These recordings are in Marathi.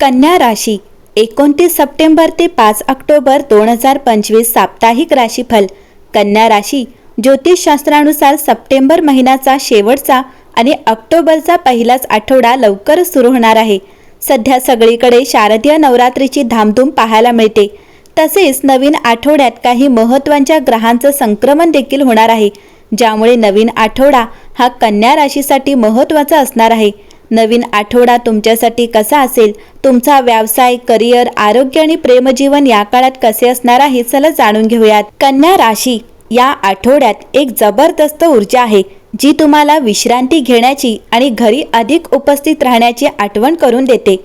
कन्या राशी एकोणतीस सप्टेंबर ते पाच ऑक्टोबर दोन हजार पंचवीस साप्ताहिक राशीफल. कन्या राशी ज्योतिषशास्त्रानुसार सप्टेंबर महिन्याचा शेवटचा आणि ऑक्टोबरचा पहिलाच आठवडा लवकर सुरू होणार आहे. सध्या सगळीकडे शारदीय नवरात्रीची धामधूम पाहायला मिळते. तसेच नवीन आठवड्यात काही महत्त्वाच्या ग्रहांचं संक्रमण देखील होणार आहे ज्यामुळे नवीन आठवडा हा कन्या राशीसाठी महत्त्वाचा असणार आहे. नवीन आठवडा तुमच्यासाठी कसा असेल? तुमचा व्यवसाय करिअर आरोग्य आणि प्रेमजीवन या काळात कसे असणार आहे चला जाणून घेऊयात. कन्या राशी या आठवड्यात एक जबरदस्त ऊर्जा आहे जी तुम्हाला विश्रांती घेण्याची आणि घरी अधिक उपस्थित राहण्याची आठवण करून देते.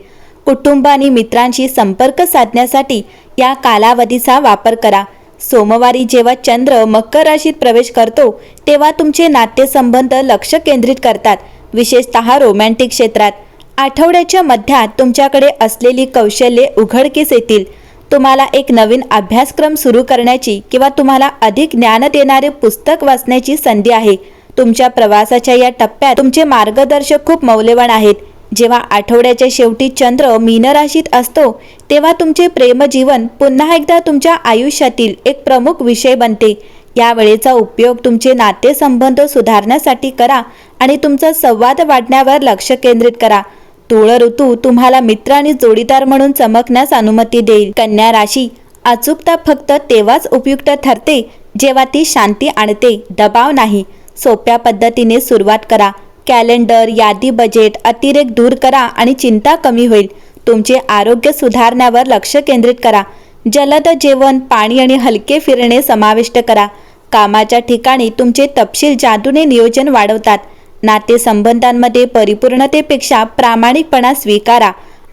कुटुंब आणि मित्रांशी संपर्क साधण्यासाठी या कालावधीचा वापर करा. सोमवारी जेव्हा चंद्र मकर राशीत प्रवेश करतो तेव्हा तुमचे नातेसंबंध लक्ष केंद्रित करतात. विशेषतः रोमॅन्टिक क्षेत्रात. आठवड्याच्या मध्यात तुमच्याकडे असलेली कौशल्ये उघडकीस येतील. तुम्हाला एक नवीन अभ्यासक्रम सुरू करण्याची किंवा तुम्हाला अधिक ज्ञान देणारे पुस्तक वाचण्याची संधी आहे. तुमच्या प्रवासाच्या या टप्प्यात तुमचे मार्गदर्शक खूप मौल्यवान आहेत. जेव्हा आठवड्याच्या शेवटी चंद्र मीनराशीत असतो तेव्हा तुमचे प्रेमजीवन पुन्हा एकदा तुमच्या आयुष्यातील एक प्रमुख विषय बनते. या वेळेचा उपयोग तुमचे नातेसंबंध सुधारण्यासाठी करा आणि तुमचा संवाद वाढण्यावर लक्ष केंद्रित करा. तुळ ऋतू तुम्हाला मित्र आणि जोडीदार म्हणून चमकण्यास अनुमती देईल. कन्या राशी अचूकता फक्त तेव्हाच उपयुक्त ठरते जेव्हा ती शांती आणते दबाव नाही. सोप्या पद्धतीने सुरुवात करा. कॅलेंडर यादी बजेट अतिरेक दूर करा आणि चिंता कमी होईल. तुमचे आरोग्य सुधारण्यावर लक्ष केंद्रित करा. जलद जेवण पाणी आणि हलके फिरणे समाविष्ट करा. कामाच्या ठिकाणी तुमचे तपशील जादूने नियोजन वाढवतात. नातेसंबंधांमध्ये परिपूर्णतेपेक्षा प्रामाणिकपणा स्वीकारा.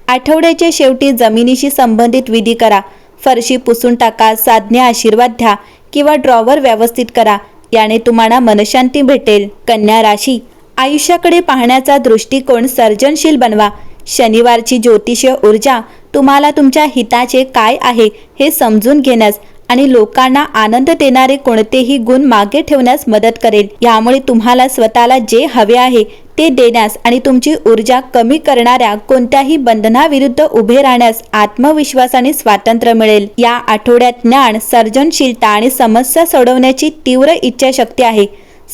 आठवड्याच्या शेवटी जमिनीशी संबंधित विधी करा. फरशी पुसून टाका साधने आशीर्वाद द्या किंवा ड्रॉवर व्यवस्थित करा. याने तुम्हाला मनशांती भेटेल. कन्या राशी. आयुष्याकडे पाहण्याचा दृष्टिकोन सर्जनशील बनवा. शनिवारची ज्योतिषीय ऊर्जा तुम्हाला तुमच्या हिताचे काय आहे हे समजून घेण्यास आणि लोकांना आनंद देणारे कोणतेही गुण मागे ठेवण्यास मदत करेल. यामुळे तुम्हाला स्वतःला जे हवे आहे ते देण्यास आणि तुमची ऊर्जा कमी करणाऱ्या कोणत्याही बंधनाविरुद्ध उभे राहण्यास आत्मविश्वास आणि स्वातंत्र्य मिळेल. या आठवड्यात ज्ञान सर्जनशीलता आणि समस्या सोडवण्याची तीव्र इच्छाशक्ती आहे.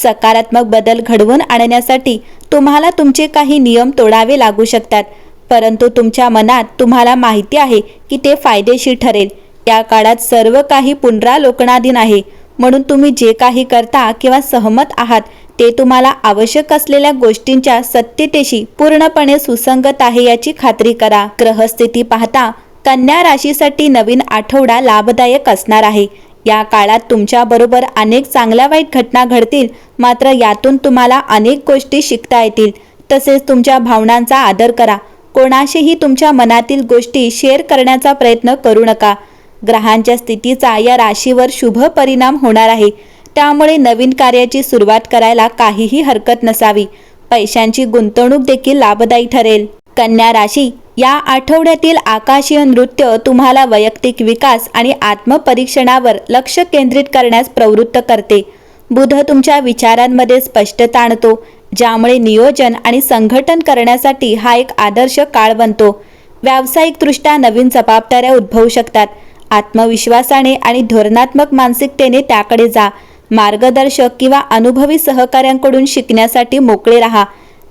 सकारात्मक बदल घडवून आणण्यासाठी तुम्हाला तुमचे काही नियम तोडावे लागू शकतात. परंतु तुमच्या मनात तुम्हाला माहिती आहे की ते फायदेशीर ठरेल. या काळात सर्व काही पुनरालोकनाधीन आहे. म्हणून तुम्ही जे काही करता किंवा सहमत आहात ते तुम्हाला आवश्यक असलेल्या गोष्टींच्या सत्यतेशी पूर्णपणे सुसंगत आहे याची खात्री करा. ग्रहस्थिती पाहता कन्या राशीसाठी नवीन आठवडा लाभदायक असणार आहे. या काळात तुमच्याबरोबर अनेक चांगल्या वाईट घटना घडतील मात्र यातून तुम्हाला अनेक गोष्टी शिकता येतील. तसेच तुमच्या भावनांचा आदर करा. कोणाशीही तुमच्या मनातील गोष्टी शेअर करण्याचा प्रयत्न करू नका. ग्रहांच्या स्थितीचा या राशीवर शुभ परिणाम होणार आहे. त्यामुळे नवीन कार्याची सुरुवात करायला काहीही हरकत नसावी. पैशांची गुंतवणूक देखील लाभदायी ठरेल. कन्या राशी या आठवड्यातील आकाशीय नृत्य तुम्हाला वैयक्तिक विकास आणि आत्मपरीक्षणावर लक्ष केंद्रित करण्यास प्रवृत्त करते. बुध तुमच्या विचारांमध्ये स्पष्टता आणतो. ज्यामुळे नियोजन आणि संघटन करण्यासाठी हा एक आदर्श काळ बनतो. व्यावसायिकदृष्ट्या नवीन जबाबदाऱ्या उद्भवू शकतात. आत्मविश्वासाने आणि धोरणात्मक मानसिकतेने त्याकडे जा. मार्गदर्शक किंवा अनुभवी सहकाऱ्यांकडून शिकण्यासाठी मोकळे राहा.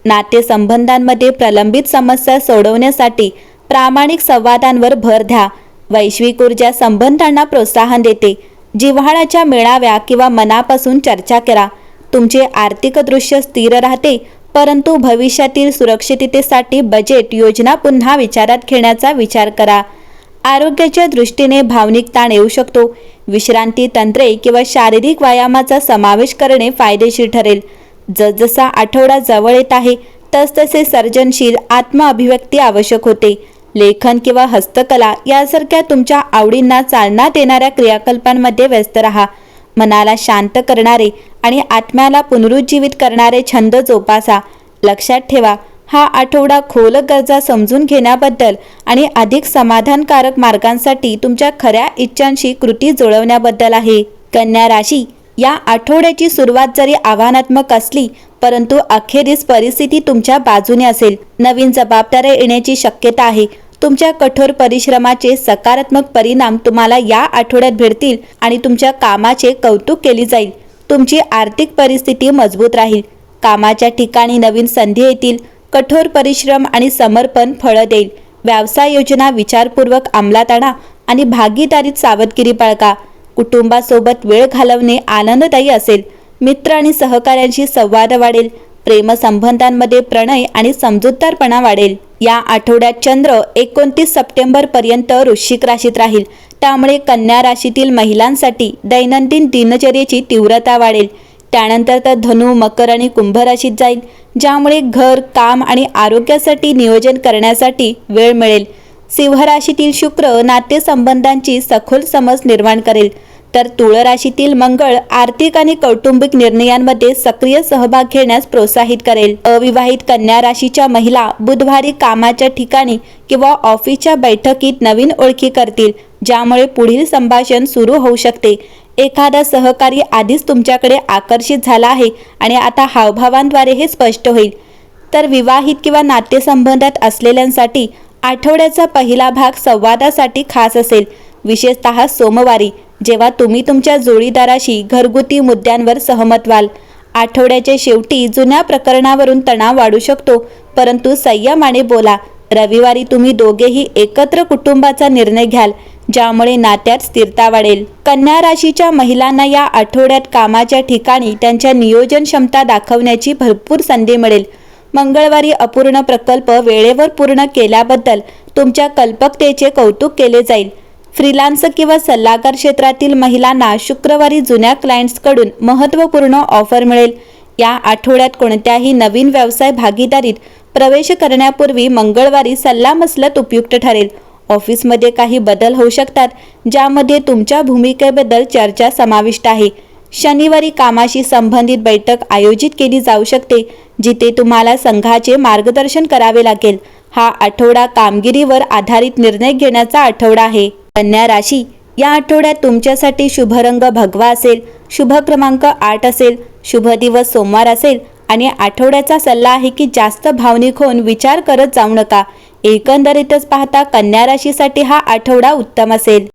नातेसंबंधांमध्ये प्रलंबित समस्या सोडवण्यासाठी प्रामाणिक संवादांवर भर द्या. वैश्विक ऊर्जा संबंधांना प्रोत्साहन देते. जिव्हाळ्याच्या मेळाव्या किंवा मनापासून चर्चा करा. तुमचे आर्थिक दृश्य स्थिर राहते परंतु भविष्यातील सुरक्षिततेसाठी बजेट योजना पुन्हा विचारात घेण्याचा विचार करा. आरोग्याच्या दृष्टीने भावनिक ताण येऊ शकतो. विश्रांती तंत्रे किंवा शारीरिक व्यायामाचा समावेश करणे फायदेशीर ठरेल. जसजसा आठवडा जवळ येत आहे तसतसे सर्जनशील आत्मअभिव्यक्ती आवश्यक होते. लेखन किंवा हस्तकला यासारख्या तुमच्या आवडींना चालना देणाऱ्या क्रियाकल्पांमध्ये व्यस्त राहा. मनाला शांत करणारे आणि आत्म्याला पुनरुज्जीवित करणारे छंद जोपासा. लक्षात ठेवा हा आठवडा खोल गरजा समजून घेण्याबद्दल आणि अधिक समाधानकारक मार्गांसाठी तुमच्या खऱ्या इच्छांशी कृती जुळवण्याबद्दल आहे. कन्या राशी या आठवड्याची सुरुवात जरी आव्हानात्मक असली परंतु अखेरीस परिस्थिती तुमच्या बाजूने असेल. नवीन जबाबदाऱ्या येण्याची शक्यता आहे. तुमच्या कठोर परिश्रमाचे सकारात्मक परिणाम तुम्हाला या आठवड्यात भेटतील आणि तुमच्या कामाचे कौतुक केले जाईल. तुमची आर्थिक परिस्थिती मजबूत राहील. कामाच्या ठिकाणी नवीन संधी येतील. कठोर परिश्रम आणि समर्पण फळं देईल. व्यवसाय योजना विचारपूर्वक अंमलात आणा आणि भागीदारीत सावधगिरी बाळगा. कुटुंबासोबत वेळ घालवणे आनंददायी असेल. मित्र आणि सहकाऱ्यांशी संवाद वाढेल. प्रेमसंबंधांमध्ये प्रणय आणि समजूतदारपणा वाढेल. या आठवड्यात चंद्र एकोणतीस सप्टेंबर पर्यंत वृश्चिक राशीत राहील. त्यामुळे कन्या राशीतील महिलांसाठी दैनंदिन दिनचर्येची तीव्रता वाढेल. त्यानंतर तर धनु मकर आणि कुंभ राशीत जाईल ज्यामुळे घर काम आणि आरोग्यासाठी नियोजन करण्यासाठी वेळ मिळेल. सिंह राशीतील शुक्र नातेसंबंधांची सखोल समज निर्माण करेल. तर तुळ राशीतील मंगळ आर्थिक आणि कौटुंबिक निर्णयांमध्ये सक्रिय सहभाग घेण्यास प्रोत्साहित करेल. अविवाहित कन्या राशीच्या महिला बुधवारी कामाच्या ठिकाणी किंवा ऑफिसच्या बैठकीत नवीन ओळखी करतील ज्यामुळे पुढील संभाषण सुरू होऊ शकते. एखादा सहकारी आधीच तुमच्याकडे आकर्षित झाला आहे आणि आता हावभावांद्वारे हे स्पष्ट होईल. तर विवाहित किंवा नातेसंबंधात असलेल्यांसाठी आठवड्याचा पहिला भाग संवादासाठी खास असेल. विशेषतः सोमवारी. जेव्हा तुम्ही तुमच्या जोडीदाराशी घरगुती मुद्द्यांवर सहमत व्हाल. आठवड्याच्या शेवटी जुन्या प्रकरणावरून तणाव वाढू शकतो परंतु संयमाने बोला. रविवारी तुम्ही दोघेही एकत्र कुटुंबाचा निर्णय घ्याल ज्यामुळे नात्यात स्थिरता वाढेल. कन्या राशीच्या महिलांना या आठवड्यात कामाच्या ठिकाणी त्यांच्या नियोजन क्षमता दाखवण्याची भरपूर संधी मिळेल. मंगळवारी अपूर्ण प्रकल्प वेळेवर पूर्ण केल्याबद्दल तुमच्या कल्पकतेचे कौतुक केले जाईल. फ्रीलान्स किंवा सल्लागार क्षेत्रातील महिलांना शुक्रवारी जुन्या क्लायंट्सकडून महत्त्वपूर्ण ऑफर मिळेल. या आठवड्यात कोणत्याही नवीन व्यवसाय भागीदारीत प्रवेश करण्यापूर्वी मंगळवारी सल्लामसलत उपयुक्त ठरेल. ऑफिसमध्ये काही बदल होऊ शकतात ज्यामध्ये तुमच्या भूमिकेबद्दल चर्चा समाविष्ट आहे. शनिवारी कामाशी संबंधित बैठक आयोजित केली जाऊ शकते जिथे तुम्हाला संघाचे मार्गदर्शन करावे लागेल. हा आठवडा कामगिरीवर आधारित निर्णय घेण्याचा आठवडा आहे. कन्या राशी या आठवड्यात तुमच्यासाठी शुभ रंग भगवा असेल शुभ क्रमांक आठ असेल शुभ दिवस सोमवार असेल आणि आठवड्याचा सल्ला आहे की जास्त भावनिक होऊन विचार करत जाऊ नका. एकंदरीतच पाहता कन्या राशीसाठी हा आठवडा उत्तम असेल.